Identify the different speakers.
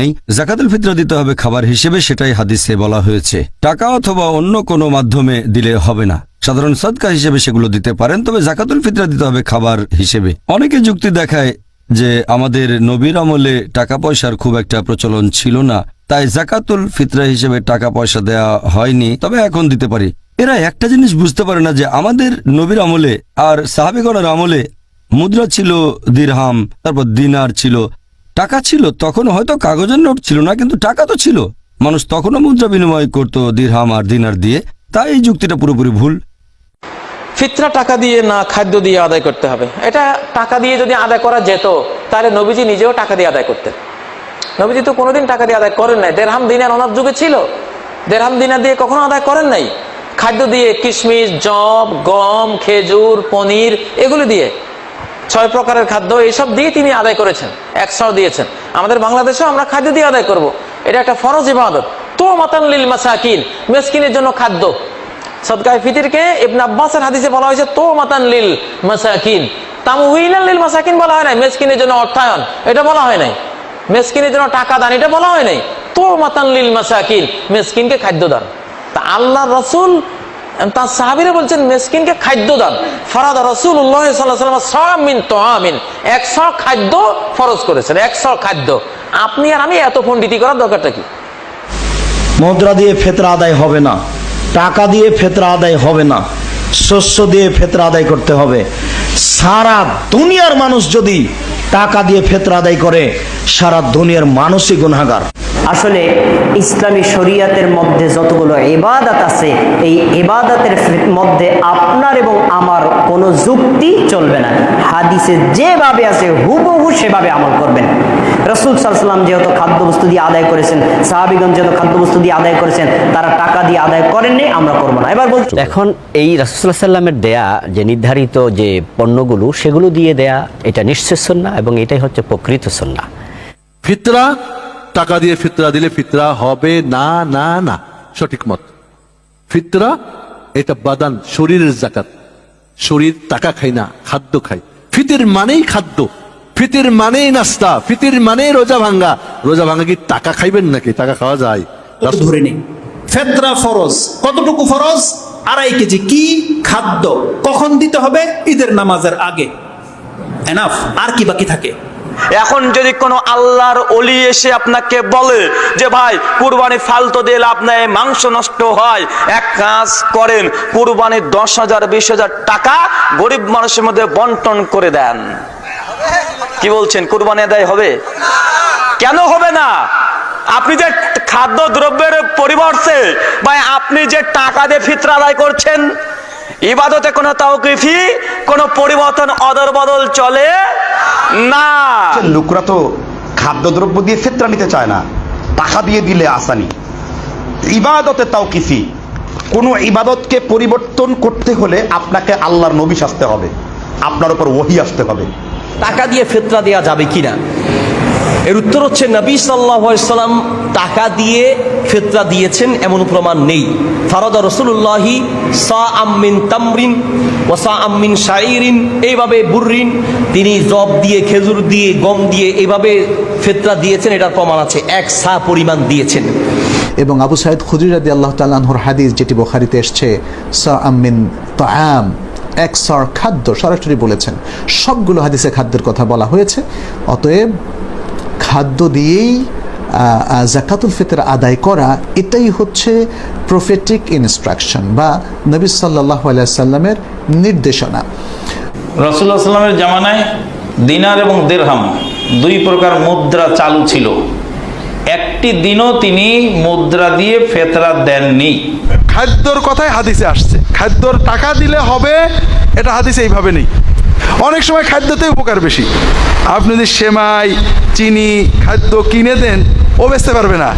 Speaker 1: নেই, জাকাতুল ফিতরা দিতে হবে খাবার হিসেবে, সেটাই হাদিসে বলা হয়েছে। টাকা অথবা অন্য কোনো মাধ্যমে দিলে হবে না। সাধারণ সদকা হিসেবে সেগুলো দিতে পারেন, তবে জাকাতুল ফিতরা দিতে হবে খাবার হিসেবে। অনেকে যুক্তি দেখায় যে আমাদের নবীর আমলে টাকা পয়সার খুব একটা প্রচলন ছিল না, তাই জাকাতুল ফিতরা হিসেবে টাকা পয়সা দেয়া হয়নি, তবে এখন দিতে পারি। এরা একটা জিনিস বুঝতে পারে না যে আমাদের নবীর আমলে আর সাহাবিগণের আমলে মুদ্রা ছিল দিরহাম, তারপর দিনার ছিল টাকা ছিল তখন হয়তো কাগজের নোট ছিল না, কিন্তু টাকা তো ছিল। মানুষ তখনও মুদ্রা বিনিময় করত, দিরহাম আর দিনার দিয়ে। তাই এই যুক্তিটা পুরোপুরি ভুল।
Speaker 2: ফিতরা টাকা দিয়ে না খাদ্য দিয়ে আদায় করতে হবে। এটা টাকা দিয়ে যদি আদায় করা যেত, তাহলে নবীজি নিজেও টাকা দিয়ে আদায় করতেন। নবীজি তো কোনোদিন টাকা দিয়ে আদায় করেন নাই। দেড়হাম দিনার ওনার যুগে ছিল। দেড়হাম দিনার দিয়ে কখনো আদায় করেন নাই। খাদ্য দিয়ে কিশমিশ জব গম, খেজুর, পনির, এগুলো দিয়ে। ছয় প্রকারের খাদ্য এইসব দিয়ে তিনি আদায় করেছেন, একশো দিয়েছেন। আমাদের বাংলাদেশেও আমরা খাদ্য দিয়ে আদায় করব। এটা একটা ফরজ ইবাদত। তো মাতান লিল মাসাকিন, মেসকিনের জন্য খাদ্য। সদকায় ফিতিরকে ইবনে আব্বাসের হাদিসে বলা হয়েছে তো মাতান লিল মাসাকিন। তামুহিনান লিল মাসাকিন বলা হয় নাই, মেসকিনের জন্য অর্থায়ন। এটা বলা হয় নাই। মেসকিনের জন্য টাকা দান, এটা বলা হয় নাই। তো মাতান লিল মাসাকিন, মেসকিনকে খাদ্য দান। তা আল্লাহ রসুল তার সাহাবিরা বলছেন, মেসকিনকে খাদ্য দান। ফরাদ রসুল্লাহ সাল্লাম সামিন তো আমিন একশো খাদ্য ফরজ করেছেন একশো খাদ্য। আপনি আর আমি এত পণ্ডিতি করার দরকারটা কি?
Speaker 3: মুদ্রা দিয়ে ফেতরা আদায় হবে না, টাকা দিয়ে ফেতরা আদায় হবে না, শস্য দিয়ে ফেতরা আদায় করতে হবে। সারা দুনিয়ার মানুষ যদি টাকা দিয়ে ফেতরা আদায় করে, সারা দুনিয়ার মানুষই গুনাগার
Speaker 4: আসলে ইসলামী শরিয়াতের মধ্যে যতগুলো এবাদাত আছে এই এবাদাতের মধ্যে আপনার এবং আমার কোনো যুক্তি চলবে না। হাদিসে যেভাবে আছে হুবহু সেভাবে আমল করবেন। রসুল সাল্লাম যেহেতু খাদ্যবস্তু দিয়ে আদায় করেছেন সাহাবিগঞ্জ যেহেতু খাদ্যবস্তু দিয়ে আদায় করেছেন তারা টাকা দিয়ে আদায় করেননি আমরা করব না। এবার বলছি
Speaker 5: এখন এই রাসুল্লাহ সাল্লামের দেয়া যে নির্ধারিত যে পণ্যগুলো সেগুলো দিয়ে দেয়া এটা নিশ্চিত সন্না এবং এটাই হচ্ছে প্রকৃত সন্না
Speaker 6: ফিতরা টাকা দিয়ে ফিতরা দিলে ফিতরা হবে না না না। সঠিক মত। ফিতরা এটা বাদান শরীরের জাকাত। শরীর টাকা খাই না খাদ্য খাই ফিতির মানেই খাদ্য। ফিতির মানেই নাস্তা ফিতির মানেই রোজা ভাঙ্গা। রোজা ভাঙ্গা কি টাকা খাইবেন নাকি? টাকা খাওয়া যায়।
Speaker 7: ধরে নেই ফেতরা ফরজ। কতটুকু ফরজ? আড়াই কেজি কি খাদ্য? কখন দিতে হবে? ঈদের নামাজের আগে। এনাফ আর কি বাকি থাকে?
Speaker 8: এখন যদি কোনো আল্লাহর অলি এসে আপনাকে বলে যে ভাই, কুরবানি ফালতু লাভ নেই, মাংস নষ্ট হয়, এক কাজ করেন কুরবানির দশ হাজার, বিশ হাজার টাকা গরিব মানুষের মধ্যে বন্টন করে দেন। কি বলছেন? কুরবানি আদায় হবে? কেন হবে না? আপনি যে খাদ্য দ্রব্যের পরিবর্তে বা আপনি যে টাকা দিয়ে ফিতরা আদায় করছেন, ইবাদতে কোনো তাওকিফি, কোনো পরিবর্তন অদর বদল চলে না।
Speaker 9: লোকরা তো খাদ্যদ্রব্য দিয়ে ফেতরা নিতে চায় না টাকা দিয়ে দিলে আসানি। ইবাদতে তাও কিসি কোনো ইবাদতকে পরিবর্তন করতে হলে আপনাকে আল্লাহর নবী আসতে হবে আপনার উপর ওহি আসতে হবে।
Speaker 10: টাকা দিয়ে ফেতরা দেওয়া যাবে কিনা? এর উত্তর হচ্ছে নবী সাল্লাম টাকা দিয়ে ফেতরা দিয়েছেন, এমন প্রমাণ নেই। ফারদা রসুল্লাহি সা আম্মিন তামরিন ও সা আম্মিন শাইরিন এইভাবে বুররিন, তিনি জব দিয়ে, খেজুর দিয়ে, গম দিয়ে এইভাবে ফেতরা দিয়েছেন, এটার প্রমাণ আছে, এক সা পরিমাণ দিয়েছেন।
Speaker 11: এবং আবু সাইদ খুদির রাদি আল্লাহ তাল্লাহর হাদিস যেটি বোখারিতে এসছে সা আমিন তাম এক সর খাদ্য সরাসরি বলেছেন। সবগুলো হাদিসে খাদ্যের কথা বলা হয়েছে, অতএব খাদ্য দিয়েই জাকাতুল ফিতর আদায় করা এটাই হচ্ছে প্রফেটিক ইনস্ট্রাকশন বা নবী সাল্লাহ সাল্লামের নির্দেশনা।
Speaker 2: রসুল্লাহ সাল্লামের জামানায় দিনার এবং দেড়হাম দুই প্রকার মুদ্রা চালু ছিল। একটি দিনও তিনি মুদ্রা দিয়ে ফেতরা দেননি।
Speaker 6: খাদ্যর কথাই হাদিসে আসছে। খাদ্যর টাকা দিলে হবে এটা হাদিসে এইভাবে নেই। অনেক সময় খাদ্যতে উপকার বেশি। আপনি যদি সেমাই, চিনি, খাদ্য কিনে দেন, ও বেচতে পারবে না।